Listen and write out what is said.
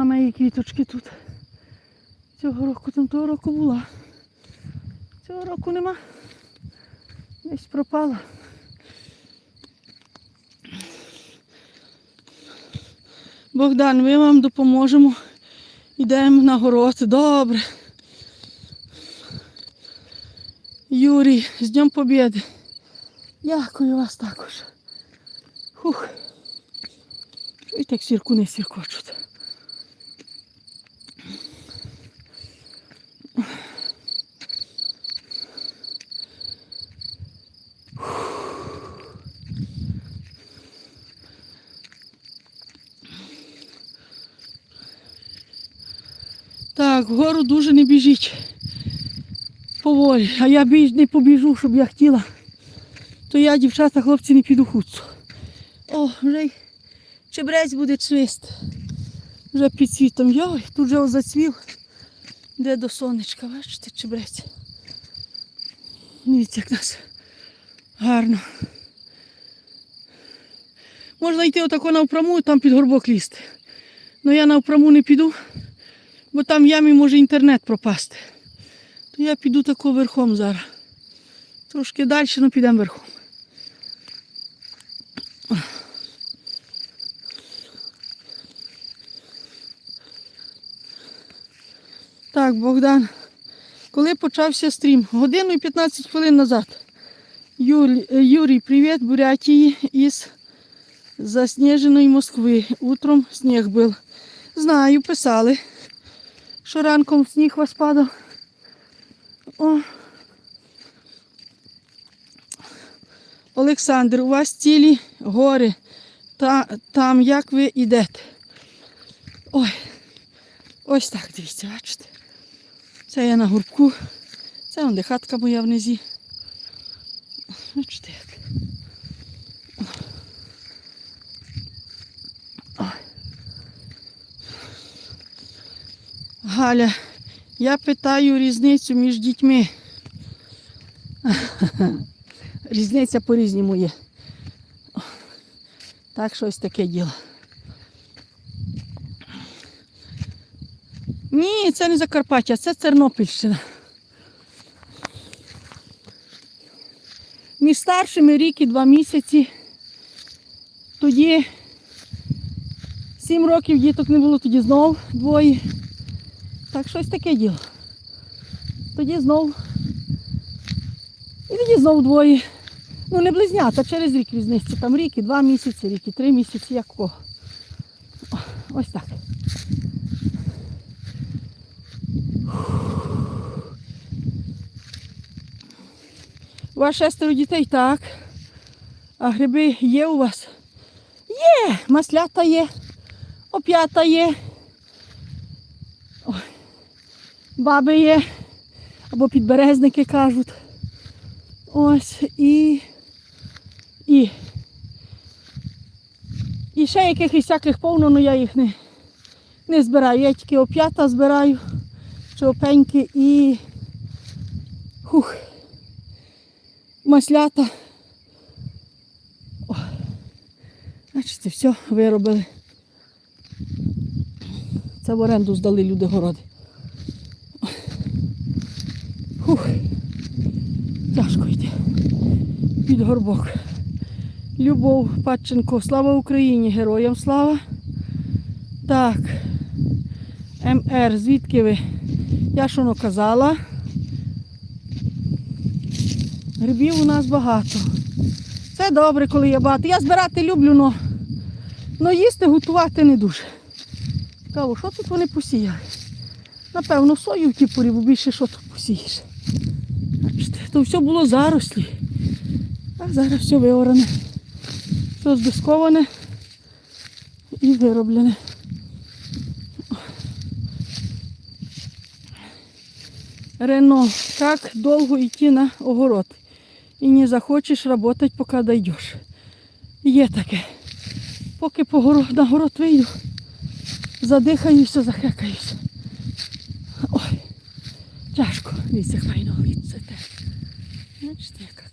нема моєї квіточки тут. Цього року, там того року була. Цього року нема. Десь пропала. Богдан, ми вам допоможемо. Йдемо на город. Добре. Юрій, з Днем Побєди. Дякую вас також. Хух. Чуєте, як сірку не сіркочуть. Так, вгору дуже не біжіть. Поволі. А я біж не побіжу, щоб я хотіла. То я, дівчата, хлопці, не піду хуцу. О, вже й чебрець буде цвіст. Вже під світом. Йой, тут вже зацвів. Де до сонечка, бачите, чебрець. Дивіться, як нас гарно. Можна йти отако навпряму там під горбок лізти. Ну я навпряму не піду, бо там в ямі може інтернет пропасти. То я піду тако верхом зараз. Трошки далі, ну підемо верхом. Так, Богдан. Коли почався стрім? Годину і 15 хвилин назад. Юль, е, Юрій, привіт, Бурятії із засніженої Москви. Утром сніг був. Знаю, писали, що ранком сніг вас падав. О. Олександр, у вас цілі гори. Та, там як ви йдете? Ой, ось так дивіться, бачите. Це я на гурбку. Це вон де хатка моя внизі. Бачите як. Галя, я питаю різницю між дітьми. Різниця по-різному є. Так, щось таке діло. Ні, це не Закарпаття, це Тернопільщина. Між старшими рік і два місяці. Тоді сім років діток не було, тоді знов двоє. Так щось таке діло. Тоді знов. І тоді знов двоє. Ну не близнята, через рік різниця. Там рік і два місяці, рік і три місяці, як кого. Ось так. У вас шестеро дітей, так. А гриби є у вас? Є, маслята є, оп'ята є. Ой. Баби є, або підберезники кажуть. Ось і. І. І ще якихось всяких повно, але я їх не, не збираю. Я тільки оп'ята збираю, чи опеньки і. Хух. Маслята. О. Бачите, все виробили. Це в оренду здали люди городи. Хух. Тяжко йде. Під горбок. Любов Падченко. Слава Україні! Героям слава. Так. МР, звідки ви? Я ж воно казала. Грибів у нас багато. Це добре, коли є багато. Я збирати люблю, але їсти готувати не дуже. Цікаво, що тут вони посіяли? Напевно, сою в тіпорі, бо більше що тут посієш. То все було зарослі. А зараз все виоране. Все здисковане і вироблене. Рено, как долго идти на огород? І не захочеш работать, поки дойдеш. Є таке. Поки по горо- на город вийду, задихаюся, захекаюся. Ой, тяжко. Дивіться, як файно від те. Бачите, як